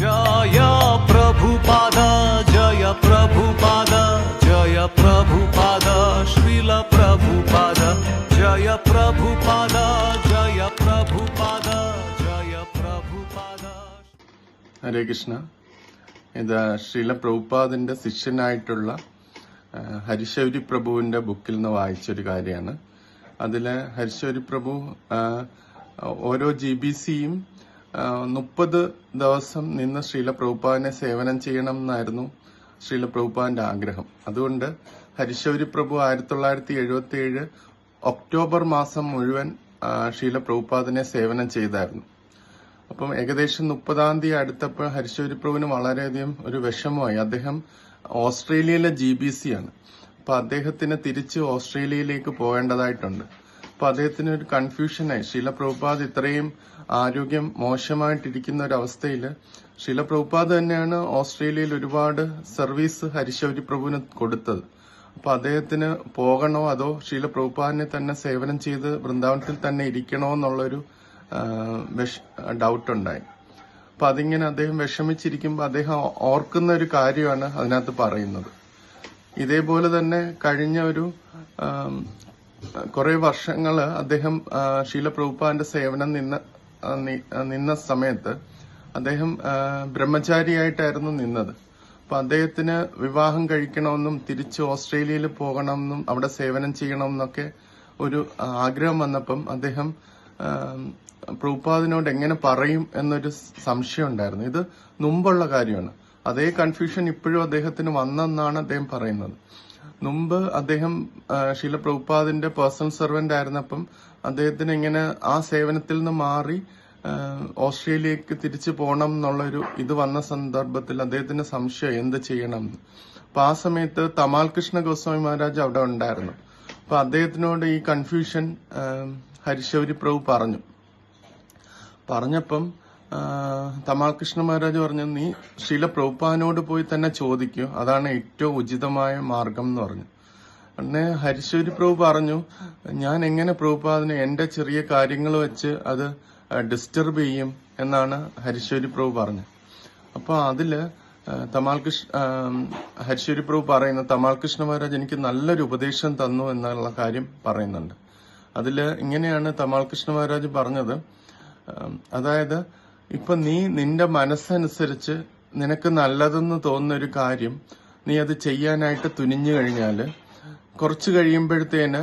ജയ പ്രഭുപാദ ജയ പ്രഭുപാദ ജയ പ്രഭുപാദ പ്രഭുപാദ ജയ പ്രഭുപാദ ജയ പ്രഭുപാദ ജയ പ്രഭുപാദ ഹരേ കൃഷ്ണ. ഇത് ശ്രീല പ്രഭുപാദിന്റെ ശിഷ്യനായിട്ടുള്ള ഹരിശൗരി പ്രഭുവിന്റെ ബുക്കിൽ നിന്ന് വായിച്ചൊരു കാര്യമാണ്. അതിൽ ഹരിശൗരി പ്രഭു ഓരോ ജി ബി സിയും മുപ്പത് ദിവസം നിന്ന് ശ്രീല പ്രഭുപാദിനെ സേവനം ചെയ്യണം എന്നായിരുന്നു ശ്രീല പ്രഭുപാദിന്റെ ആഗ്രഹം. അതുകൊണ്ട് ഹരിശൗരി പ്രഭു ആയിരത്തി തൊള്ളായിരത്തി എഴുപത്തി ഏഴ് ഒക്ടോബർ മാസം മുഴുവൻ ശ്രീല പ്രഭുപാദിനെ സേവനം ചെയ്തായിരുന്നു. അപ്പം ഏകദേശം മുപ്പതാം തീയതി അടുത്തപ്പോൾ ഹരിശൗരി പ്രഭുവിന് വളരെയധികം ഒരു വിഷമമായി. അദ്ദേഹം ഓസ്ട്രേലിയയിലെ ജി ബി സി ആണ്. അപ്പൊ അദ്ദേഹത്തിന് തിരിച്ച് ഓസ്ട്രേലിയയിലേക്ക് പോകേണ്ടതായിട്ടുണ്ട്. അപ്പൊ അദ്ദേഹത്തിന് ഒരു കൺഫ്യൂഷനായി ശീല പ്രഭുപാദ് ഇത്രയും ആരോഗ്യം മോശമായിട്ടിരിക്കുന്ന ഒരു അവസ്ഥയിൽ ശീല പ്രഭുപാദ് തന്നെയാണ് ഓസ്ട്രേലിയയിൽ ഒരുപാട് സർവീസ് ഹരിശൗരി പ്രഭുവിന് കൊടുത്തത്. അപ്പൊ അദ്ദേഹത്തിന് പോകണോ അതോ ശീല പ്രഭുപാദിനെ തന്നെ സേവനം ചെയ്ത് വൃന്ദാവനത്തിൽ തന്നെ ഇരിക്കണോ എന്നുള്ളൊരു ഡൗട്ട് ഉണ്ടായി. അപ്പൊ അതിങ്ങനെ അദ്ദേഹം വിഷമിച്ചിരിക്കുമ്പോൾ അദ്ദേഹം ഓർക്കുന്ന ഒരു കാര്യമാണ് അതിനകത്ത് പറയുന്നത്. ഇതേപോലെ തന്നെ കഴിഞ്ഞ ഒരു കുറെ വർഷങ്ങൾ അദ്ദേഹം ശീല പ്രഭുപാന്റെ സേവനം നിന്ന നിന്ന സമയത്ത് അദ്ദേഹം ബ്രഹ്മചാരിയായിട്ടായിരുന്നു നിന്നത്. അപ്പൊ അദ്ദേഹത്തിന് വിവാഹം കഴിക്കണമെന്നും തിരിച്ച് ഓസ്ട്രേലിയയിൽ പോകണമെന്നും അവിടെ സേവനം ചെയ്യണമെന്നൊക്കെ ഒരു ആഗ്രഹം വന്നപ്പം അദ്ദേഹം പ്രൂപ്പാദിനോട് എങ്ങനെ പറയും എന്നൊരു സംശയം ഉണ്ടായിരുന്നു. ഇത് മുമ്പുള്ള കാര്യമാണ്. അതേ കൺഫ്യൂഷൻ ഇപ്പോഴും അദ്ദേഹത്തിന് വന്നെന്നാണ് അദ്ദേഹം പറയുന്നത്. മുമ്പ് അദ്ദേഹം ശീല പ്രഭുപാദിന്റെ പേഴ്സണൽ സെർവന്റ് ആയിരുന്നപ്പം അദ്ദേഹത്തിന് എങ്ങനെ ആ സേവനത്തിൽ നിന്ന് മാറി ഓസ്ട്രേലിയക്ക് തിരിച്ചു പോകണം എന്നുള്ളൊരു ഇത് വന്ന സന്ദർഭത്തിൽ അദ്ദേഹത്തിന് സംശയം എന്ത് ചെയ്യണം. അപ്പൊ ആ സമയത്ത് തമാൽ കൃഷ്ണ ഗോസ്വാമി മഹാരാജ് അവിടെ ഉണ്ടായിരുന്നു അപ്പൊ അദ്ദേഹത്തിനോട് ഈ കൺഫ്യൂഷൻ ഹരിശൗരി പ്രഭു പറഞ്ഞു പറഞ്ഞപ്പം തമാൽ കൃഷ്ണ മഹാരാജ് പറഞ്ഞു നീ ശീല പ്രഭുപാനോട് പോയി തന്നെ ചോദിക്കൂ. അതാണ് ഏറ്റവും ഉചിതമായ മാർഗം എന്ന് പറഞ്ഞു. അന്നെ ഹരിശ്വരി പ്രഭു പറഞ്ഞു ഞാൻ എങ്ങനെ പ്രഭുപാദിനെ എന്റെ ചെറിയ കാര്യങ്ങൾ വെച്ച് അത് ഡിസ്റ്റർബ് ചെയ്യും? എന്നാണ് ഹരിശ്വരി പ്രഭു പറഞ്ഞത്. അപ്പൊ അതിൽ തമാൽ കൃഷ്ണ ഹരിശ്വരി പ്രഭു പറയുന്ന തമാൽ കൃഷ്ണ മഹാരാജ് എനിക്ക് നല്ലൊരു ഉപദേശം തന്നു എന്നുള്ള കാര്യം പറയുന്നുണ്ട്. അതിൽ ഇങ്ങനെയാണ് തമാൽ കൃഷ്ണ മഹാരാജ് പറഞ്ഞത്. അതായത് ഇപ്പൊ നീ നിന്റെ മനസ്സനുസരിച്ച് നിനക്ക് നല്ലതെന്ന് തോന്നുന്ന ഒരു കാര്യം നീ അത് ചെയ്യാനായിട്ട് തുനിഞ്ഞു കഴിഞ്ഞാൽ കുറച്ച് കഴിയുമ്പോഴത്തേന്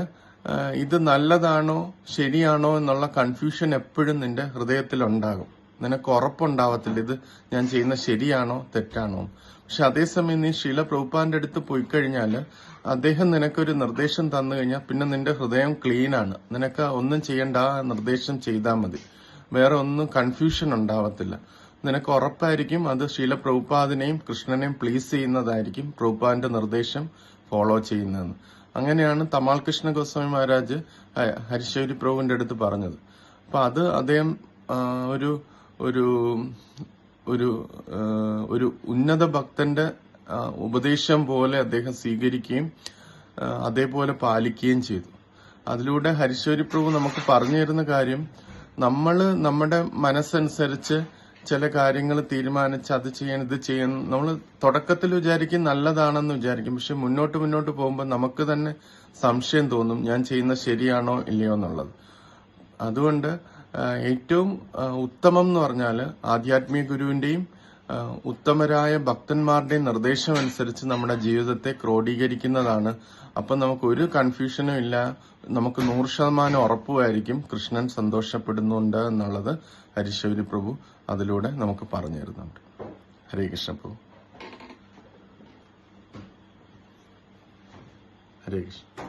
ഇത് നല്ലതാണോ ശരിയാണോ എന്നുള്ള കൺഫ്യൂഷൻ എപ്പോഴും നിന്റെ ഹൃദയത്തിൽ ഉണ്ടാകും നിനക്ക് ഉറപ്പുണ്ടാവത്തില്ല ഇത് ഞാൻ ചെയ്യുന്ന ശരിയാണോ തെറ്റാണോ. പക്ഷെ അതേസമയം നീ ശീല പ്രഭുപ്പാന്റെ അടുത്ത് പോയി കഴിഞ്ഞാൽ അദ്ദേഹം നിനക്കൊരു നിർദ്ദേശം തന്നു കഴിഞ്ഞാൽ പിന്നെ നിന്റെ ഹൃദയം ക്ലീൻ ആണ്. നിനക്ക് ഒന്നും ചെയ്യേണ്ട ആ നിർദ്ദേശം ചെയ്താൽ മതി. വേറെ ഒന്നും കൺഫ്യൂഷൻ ഉണ്ടാവത്തില്ല. നിനക്ക് ഉറപ്പായിരിക്കും അത് ശീല പ്രഭുപാദിനെയും കൃഷ്ണനെയും പ്ലീസ് ചെയ്യുന്നതായിരിക്കും പ്രഭുപാദിന്റെ നിർദ്ദേശം ഫോളോ ചെയ്യുന്നതെന്ന്. അങ്ങനെയാണ് തമാൽ കൃഷ്ണ ഗോസ്വാമി മഹാരാജ് ഹരിശ്വരി പ്രഭുവിന്റെ അടുത്ത് പറഞ്ഞത്. അപ്പൊ അത് അദ്ദേഹം ഒരു ഒരു ഒരു ഒരു ഉന്നത ഭക്തന്റെ ഉപദേശം പോലെ അദ്ദേഹം സ്വീകരിക്കുകയും അതേപോലെ പാലിക്കുകയും ചെയ്തു. അതിലൂടെ ഹരിശ്വരി പ്രഭു നമുക്ക് പറഞ്ഞു തരുന്ന കാര്യം നമ്മൾ നമ്മുടെ മനസ്സനുസരിച്ച് ചില കാര്യങ്ങൾ തീരുമാനിച്ച് അത് ചെയ്യാൻ ഇത് ചെയ്യാൻ നമ്മൾ തുടക്കത്തിൽ വിചാരിക്കും നല്ലതാണെന്ന് വിചാരിക്കും. പക്ഷെ മുന്നോട്ട് മുന്നോട്ട് പോകുമ്പോൾ നമുക്ക് തന്നെ സംശയം തോന്നും ഞാൻ ചെയ്യുന്ന ശരിയാണോ ഇല്ലയോ എന്നുള്ളത്. അതുകൊണ്ട് ഏറ്റവും ഉത്തമം എന്ന് പറഞ്ഞാൽ ആധ്യാത്മിക ഗുരുവിന്റെയും ആ, ഉത്തമരായ ഭക്തന്മാരുടെ നിർദ്ദേശമനുസരിച്ച് നമ്മുടെ ജീവിതത്തെ ക്രോഡീകരിക്കുന്നതാണ്. അപ്പം നമുക്ക് ഒരു കൺഫ്യൂഷനും ഇല്ല. നമുക്ക് നൂറ് ശതമാനം ഉറപ്പുമായിരിക്കും. കൃഷ്ണൻ സന്തോഷപ്പെടുന്നുണ്ട് എന്നുള്ളത് ഹരിശൗരി പ്രഭു അതിലൂടെ നമുക്ക് പറഞ്ഞു തരുന്നുണ്ട്. ഹരേ കൃഷ്ണ പ്രഭു. ഹരേ കൃഷ്ണ.